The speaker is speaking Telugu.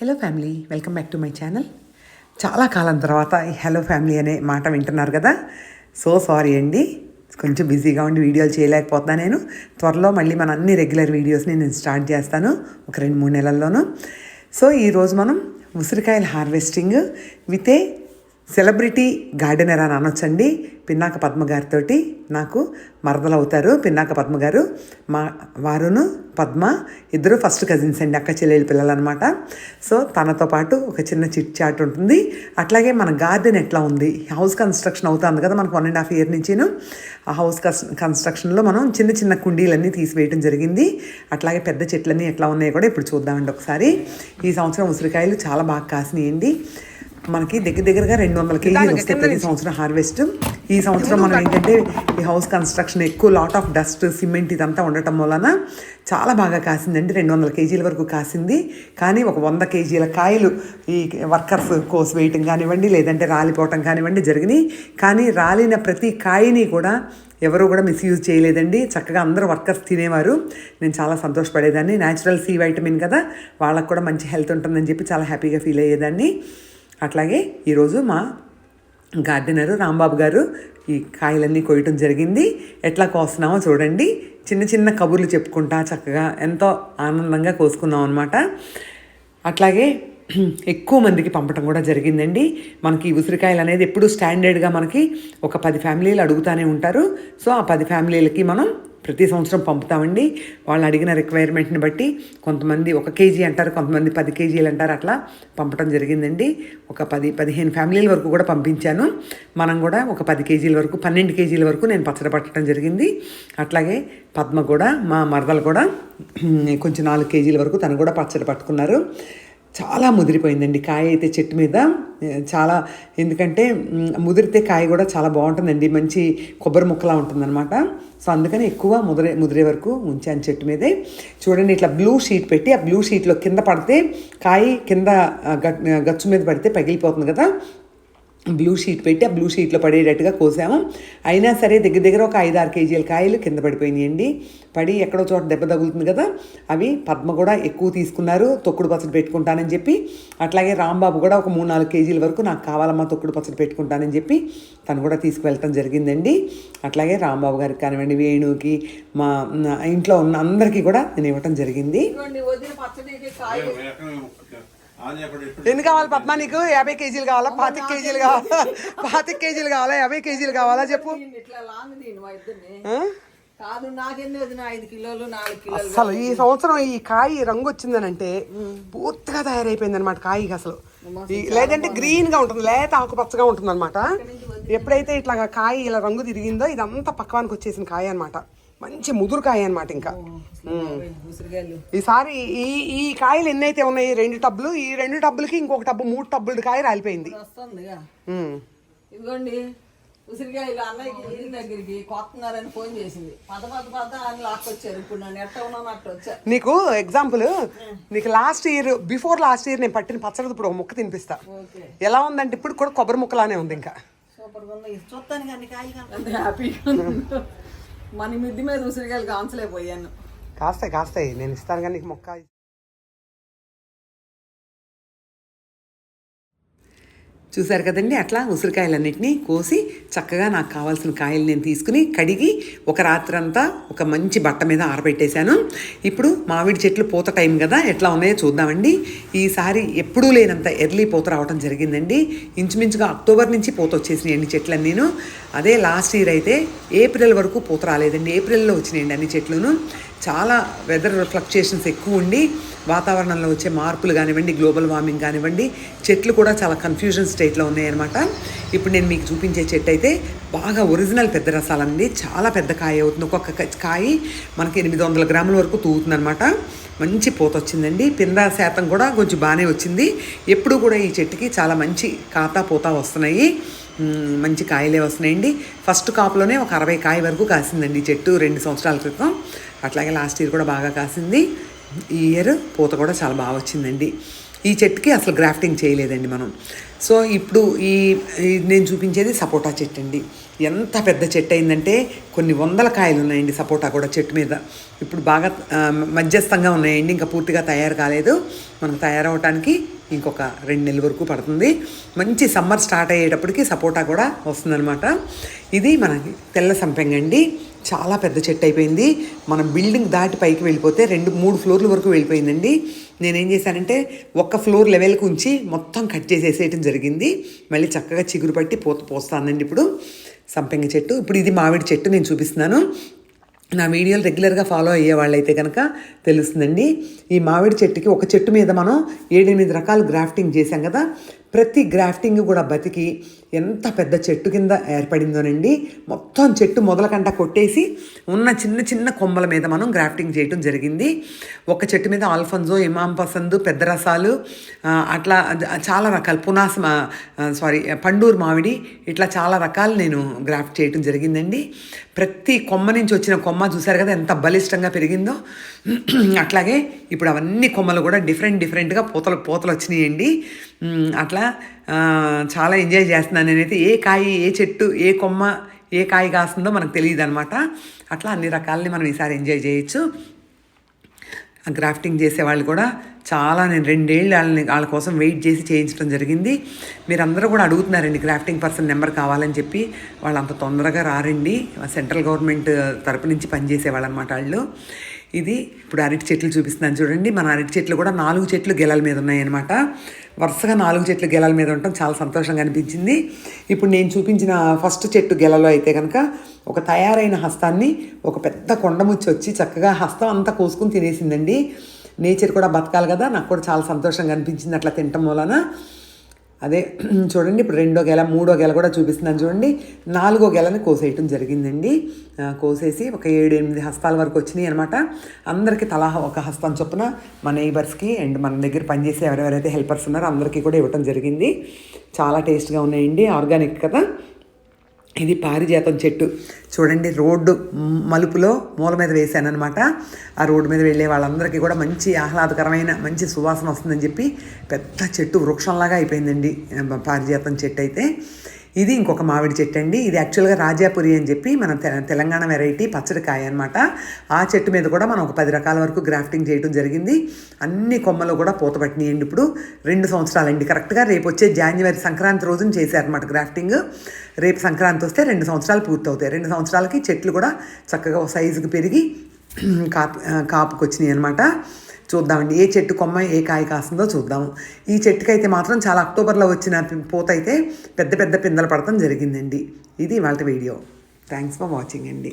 Hello family welcome back to my channel చాలా కాలం తర్వాత ఈ హలో ఫ్యామిలీ అనే మాట వింటున్నారు కదా? సో సారీ అండి. కొంచెం బిజీగా ఉండి వీడియోలు చేయలేకపోతున్నా నేను. త్వరలో మళ్ళీ మన అన్ని రెగ్యులర్ వీడియోస్ని నేను స్టార్ట్ చేస్తాను. ఒక రెండు మూడు నెలల్లోనూ. సో ఈరోజు మనం ఉసిరికాయల harvesting with a celebrity gardener అని అనొచ్చండి పిన్నాక పద్మ గారితో నాకు మరదలు అవుతారు పిన్నాక పద్మ గారు మా వారును పద్మ ఇద్దరు ఫస్ట్ కజిన్స్ అండి అక్క చెల్లెలు పిల్లలు అనమాట సో తనతో పాటు ఒక చిన్న చిట్ చాట్ ఉంటుంది. అట్లాగే మన గార్డెన్ ఎట్లా ఉంది? హౌస్ కన్స్ట్రక్షన్ అవుతుంది కదా మనకు వన్ అండ్ హాఫ్ ఇయర్ నుంచిను. ఆ హౌస్ కన్స్ట్రక్షన్లో మనం చిన్న చిన్న కుండీలన్నీ తీసివేయడం జరిగింది. అట్లాగే పెద్ద చెట్లన్నీ ఎట్లా ఉన్నాయో కూడా ఇప్పుడు చూద్దామండి ఒకసారి. ఈ సంవత్సరం ఉసిరికాయలు చాలా బాగా కాసినాయండి. మనకి దగ్గర దగ్గరగా రెండు వందల కేజీలు వస్తాయి ప్రతి సంవత్సరం హార్వెస్ట్. ఈ సంవత్సరం మనం ఏంటంటే ఈ హౌస్ కన్స్ట్రక్షన్ ఎక్కువ లాట్ ఆఫ్ డస్ట్ సిమెంట్ ఇదంతా ఉండటం వలన చాలా బాగా కాసిందండి. రెండు వందల కేజీల వరకు కాసింది. కానీ ఒక వంద కేజీల కాయలు ఈ వర్కర్స్ కోసి వేయటం కానివ్వండి లేదంటే రాలిపోవటం కానివ్వండి జరిగినాయి. కానీ రాలిన ప్రతి కాయని కూడా ఎవరు కూడా మిస్యూజ్ చేయలేదండి. చక్కగా అందరూ వర్కర్స్ తినేవారు. నేను చాలా సంతోషపడేదాన్ని. న్యాచురల్ సి వైటమిన్ కదా. వాళ్ళకు కూడా మంచి హెల్త్ ఉంటుందని చెప్పి చాలా హ్యాపీగా ఫీల్ అయ్యేదాన్ని. అట్లాగే ఈరోజు మా గార్డెనరు రాంబాబు గారు ఈ కాయలన్నీ కొయ్యటం జరిగింది. ఎట్లా కోస్తున్నామో చూడండి. చిన్న చిన్న కబుర్లు చెప్పుకుంటా చక్కగా ఎంతో ఆనందంగా కోసుకున్నాం అనమాట అట్లాగే ఎక్కువ మందికి పంపటం కూడా జరిగిందండి. మనకి ఈ ఉసిరికాయలు అనేది ఎప్పుడు స్టాండర్డ్గా మనకి ఒక పది ఫ్యామిలీలు అడుగుతూనే ఉంటారు. సో ఆ పది ఫ్యామిలీలకి మనం ప్రతి సంవత్సరం పంపుతామండి. వాళ్ళు అడిగిన రిక్వైర్మెంట్ని బట్టి కొంతమంది ఒక కేజీ అంటారు కొంతమంది పది కేజీలు అంటారు అట్లా పంపడం జరిగిందండి. ఒక పది పదిహేను ఫ్యామిలీల వరకు కూడా పంపించాను. మనం కూడా ఒక పది కేజీల వరకు పన్నెండు కేజీల వరకు నేను పచ్చడి పట్టడం జరిగింది. అట్లాగే పద్మ కూడా మా మరదలు కూడా కొంచెం నాలుగు కేజీల వరకు తను కూడా పచ్చడి పట్టుకున్నారు. చాలా ముదిరిపోయిందండి కాయ అయితే చెట్టు మీద. చాలా ఎందుకంటే ముదిరితే కాయ కూడా చాలా బాగుంటుందండి. మంచి కొబ్బరి ముక్కలా ఉంటుందన్నమాట. సో అందుకని ఎక్కువ ముదిరే ముదిరే వరకు ఉంచాను చెట్టు మీదే. చూడండి ఇట్లా బ్లూ షీట్ పెట్టి ఆ బ్లూ షీట్లో కింద పడితే కాయ కింద గచ్చు మీద పడితే పగిలిపోతుంది కదా. బ్లూ షీట్ పెట్టి ఆ బ్లూ షీట్లో పడేటట్టుగా కోసాము. అయినా సరే దగ్గర దగ్గర ఒక ఐదు ఆరు కేజీల కాయలు కింద పడిపోయినాయండి. పడి ఎక్కడో చోట దెబ్బ తగులుతుంది కదా అవి పద్మ కూడా ఎక్కువ తీసుకున్నారు. తొక్కుడు పచ్చడి పెట్టుకుంటానని చెప్పి అట్లాగే రాంబాబు కూడా ఒక మూడు నాలుగు కేజీల వరకు నాకు కావాలమ్మా తొక్కుడు పచ్చడి పెట్టుకుంటానని చెప్పి తను కూడా తీసుకువెళ్ళటం జరిగిందండి. అట్లాగే రాంబాబు గారికి కానివ్వండి వేణుకి మా నా ఇంట్లో ఉన్న అందరికీ కూడా నేను ఇవ్వటం జరిగింది. ఎన్ని కావాలి పద్మ నీకు? యాభై కేజీలు కావాలా? పాతిక కేజీలు కావాలా? పాతిక కేజీలు కావాలా? యాభై కేజీలు కావాలా? చెప్పు. అసలు ఈ సంవత్సరం ఈ కాయ రంగు వచ్చిందనంటే పూర్తిగా తయారైపోయింది అనమాట కాయ అసలు లేదంటే గ్రీన్గా ఉంటుంది లేత ఆకుపచ్చగా ఉంటుంది అనమాట ఎప్పుడైతే ఇట్లా కాయ ఇలా రంగు తిరిగిందో ఇదంతా పక్కవానికి వచ్చేసిన కాయ అనమాట మంచి ముదురు కాయ అనమాట ఇంకా ఈసారి ఈ ఈ కాయలు ఎన్నైతే ఉన్నాయి రెండు టబ్బులు ఈ రెండు టబ్బులకి ఇంకొక టబ్బు మూడు టబ్బులు కాయ రాలిపోయింది. ఇదిగోండి ఉసిరికాయలు అన్నయ్యకి ఇంటి దగ్గరికి కొత్తన్నారని ఫోన్ చేసింది. పద పద పద అని లాక్కొచ్చారు. ఇప్పుడు నన్ను ఎట్ట ఉన్నాను అట్ట వచ్చా. నీకు ఎగ్జాంపుల్ నీకు last year before last year నేను పట్టిన పచ్చడి ఇప్పుడు ఒక ముక్క తినిపిస్తా. ఎలా ఉందంటే ఇప్పుడు కూడా కొబ్బరి ముక్కలానే ఉంది ఇంకా. సూపర్ చూస్తాను కానీ కాయ అంత హ్యాపీగా. మన మిద్ది మీద ఉసిరికాయలు కాంచలేకపోయాను కాస్తాయి కాస్తాయి. నేను ఇస్తాను కానీ మొక్క చూశారు కదండి? అట్లా ఉసిరికాయలన్నింటినీ కోసి చక్కగా నాకు కావాల్సిన కాయలు నేను తీసుకుని కడిగి ఒక రాత్రంతా ఒక మంచి బట్ట మీద ఆరబెట్టేశాను. ఇప్పుడు మామిడి చెట్లు పూత టైం కదా? ఎట్లా ఉన్నాయో చూద్దామండి. ఈసారి ఎప్పుడూ లేనంత ఎర్లీ పూత రావడం జరిగిందండి. ఇంచుమించుగా అక్టోబర్ నుంచి పూత వచ్చేసినాయండి చెట్లన్నీను. అదే లాస్ట్ ఇయర్ అయితే ఏప్రిల్ వరకు పూత రాలేదండి. ఏప్రిల్లో వచ్చినాయండి అన్ని చెట్లును. చాలా వెదర్ ఫ్లక్చుయేషన్స్ ఎక్కువ ఉండి వాతావరణంలో వచ్చే మార్పులు కానివ్వండి గ్లోబల్ వార్మింగ్ కానివ్వండి చెట్లు కూడా చాలా కన్ఫ్యూజన్ స్టేట్లో ఉన్నాయన్నమాట. ఇప్పుడు నేను మీకు చూపించే చెట్టు అయితే బాగా ఒరిజినల్ పెద్ద రసాలండి చాలా పెద్ద కాయ అవుతుంది. ఒక్కొక్క కాయ మనకి ఎనిమిది వందల గ్రాముల వరకు తూగుతుందనమాట మంచి పూత వచ్చిందండి. పింద శాతం కూడా కొంచెం బాగానే వచ్చింది. ఎప్పుడు కూడా ఈ చెట్టుకి చాలా మంచి కాతా పూత వస్తున్నాయి. మంచి కాయలే వస్తున్నాయండి. ఫస్ట్ కాపులోనే ఒక అరవై కాయ వరకు కాసిందండి చెట్టు రెండు సంవత్సరాల క్రితం. అట్లాగే లాస్ట్ ఇయర్ కూడా బాగా కాసింది. ఈ ఇయర్ పూత కూడా చాలా బాగా వచ్చిందండి. ఈ చెట్టుకి అసలు గ్రాఫ్టింగ్ చేయలేదండి మనం. సో ఇప్పుడు ఈ నేను చూపించేది సపోటా చెట్టు అండి ఎంత పెద్ద చెట్టు అయిందంటే కొన్ని వందల కాయలు ఉన్నాయండి సపోటా కూడా చెట్టు మీద. ఇప్పుడు బాగా మధ్యస్థంగా ఉన్నాయండి. ఇంకా పూర్తిగా తయారు కాలేదు. మనకు తయారవటానికి ఇంకొక రెండు నెలల వరకు పడుతుంది. మంచి సమ్మర్ స్టార్ట్ అయ్యేటప్పటికి సపోటా కూడా వస్తుందన్నమాట. ఇది మన తెల్ల సంపెంగ అండి. చాలా పెద్ద చెట్టు అయిపోయింది. మనం బిల్డింగ్ దాటి పైకి వెళ్ళిపోతే రెండు మూడు ఫ్లోర్ల వరకు వెళ్ళిపోయిందండి. నేనేం చేశానంటే ఒక్క ఫ్లోర్ లెవెల్కి ఉంచి మొత్తం కట్ చేసేసేయటం జరిగింది. మళ్ళీ చక్కగా చిగురు పట్టి పోత పోస్తానండి ఇప్పుడు సంపెంగ చెట్టు. ఇప్పుడు ఇది మామిడి చెట్టు నేను చూపిస్తున్నాను. నా వీడియోలు రెగ్యులర్గా ఫాలో అయ్యే వాళ్ళైతే కనుక తెలుస్తుందండి. ఈ మామిడి చెట్టుకి ఒక చెట్టు మీద మనం ఏడెనిమిది రకాల గ్రాఫ్టింగ్ చేశాం కదా. ప్రతి గ్రాఫ్టింగ్ కూడా బతికి ఎంత పెద్ద చెట్టు కింద ఏర్పడిందోనండి. మొత్తం చెట్టు మొదలకంట కొట్టేసి ఉన్న చిన్న చిన్న కొమ్మల మీద మనం గ్రాఫ్టింగ్ చేయటం జరిగింది. ఒక చెట్టు మీద ఆల్ఫన్జో ఇమాం పసందు పెద్ద రసాలు అట్లా చాలా రకాలు. పునాస్ సారీ పండూరు మామిడి ఇట్లా చాలా రకాలు నేను గ్రాఫ్ట్ చేయటం జరిగిందండి. ప్రతి కొమ్మ నుంచి వచ్చిన కొమ్మ చూసారు కదా ఎంత బలిష్టంగా పెరిగిందో. అట్లాగే ఇప్పుడు అవన్నీ కొమ్మలు కూడా డిఫరెంట్ డిఫరెంట్గా పూతలు పూతలు వచ్చినాయండి. అట్లా అట్లా చాలా ఎంజాయ్ చేస్తున్నాను నేనైతే. ఏ కాయ ఏ చెట్టు ఏ కొమ్మ ఏ కాయ కాస్తుందో మనకు తెలియదు అనమాట అట్లా అన్ని రకాలని మనం ఈసారి ఎంజాయ్ చేయొచ్చు. గ్రాఫ్టింగ్ చేసే వాళ్ళు కూడా చాలా నేను రెండేళ్ళు వాళ్ళని వాళ్ళ కోసం వెయిట్ చేసి చేయించడం జరిగింది. మీరందరూ కూడా అడుగుతున్నారండి గ్రాఫ్టింగ్ పర్సన్ నెంబర్ కావాలని చెప్పి. వాళ్ళు అంత తొందరగా రారండి. సెంట్రల్ గవర్నమెంట్ తరపు నుంచి పనిచేసే వాళ్ళు అనమాట వాళ్ళు. ఇది ఇప్పుడు అరటి చెట్లు చూపిస్తున్నాను చూడండి. మన అరటి చెట్లు కూడా నాలుగు చెట్లు గెలల మీద ఉన్నాయన్నమాట. వరుసగా నాలుగు చెట్లు గెలల మీద ఉండటం చాలా సంతోషంగా అనిపించింది. ఇప్పుడు నేను చూపించిన ఫస్ట్ చెట్టు గెలలో అయితే కనుక ఒక తయారైన హస్తాన్ని ఒక పెద్ద కొండముచ్చి వచ్చి చక్కగా హస్తం అంతా కోసుకుని తినేసిందండి. నేచర్ కూడా బతకాలి కదా. నాకు కూడా చాలా సంతోషంగా అనిపించింది అట్లా తినటం వలన. అదే చూడండి ఇప్పుడు రెండో గెల మూడో గెల కూడా చూపిస్తున్నాను చూడండి. నాలుగో గెలని కోసేయటం జరిగిందండి. కోసేసి ఒక ఏడు ఎనిమిది హస్తాల వరకు వచ్చినాయి అనమాట అందరికీ తలా ఒక హస్తం చొప్పున మన నైబర్స్కి అండ్ మన దగ్గర పనిచేసే ఎవరెవరైతే హెల్పర్స్ ఉన్నారో అందరికీ కూడా ఇవ్వటం జరిగింది. చాలా టేస్ట్గా ఉన్నాయండి ఆర్గానిక్ కదా. ఇది పారిజాతం చెట్టు. చూడండి రోడ్డు మలుపులో మూల మీద వేశాను అనమాట ఆ రోడ్డు మీద వెళ్ళే వాళ్ళందరికీ కూడా మంచి ఆహ్లాదకరమైన మంచి సువాసన వస్తుందని చెప్పి పెద్ద చెట్టు వృక్షంలాగా అయిపోయిందండి. పారిజాతం చెట్టు అయితే. ఇది ఇంకొక మామిడి చెట్టు అండి. ఇది యాక్చువల్గా రాజాపురి అని చెప్పి మన తె- తెలంగాణ వెరైటీ పచ్చడికాయ అనమాట ఆ చెట్టు మీద కూడా మనం ఒక పది రకాల వరకు గ్రాఫ్టింగ్ చేయడం జరిగింది. అన్ని కొమ్మలు కూడా పూత పట్టినాయండి ఇప్పుడు. రెండు సంవత్సరాలండి. కరెక్ట్గా రేపు వచ్చే జాన్యువరి సంక్రాంతి రోజున చేశారన్నమాట గ్రాఫ్టింగ్. రేపు సంక్రాంతి వస్తే రెండు సంవత్సరాలు పూర్తవుతాయి. రెండు సంవత్సరాలకి చెట్లు కూడా చక్కగా సైజుకి పెరిగి కాపు కాపుకొచ్చినాయి అనమాట చూద్దామండి. ఏ చెట్టు కొమ్మ ఏ కాయ కాస్తుందో చూద్దాము ఈ చెట్టుకైతే మాత్రం చాలా అక్టోబర్లో వచ్చిన పూత అయితే పెద్ద పెద్ద పిందెలు పడటం జరిగిందండి. ఇది వాళ్ళ వీడియో. థ్యాంక్స్ ఫర్ వాచింగ్ అండి.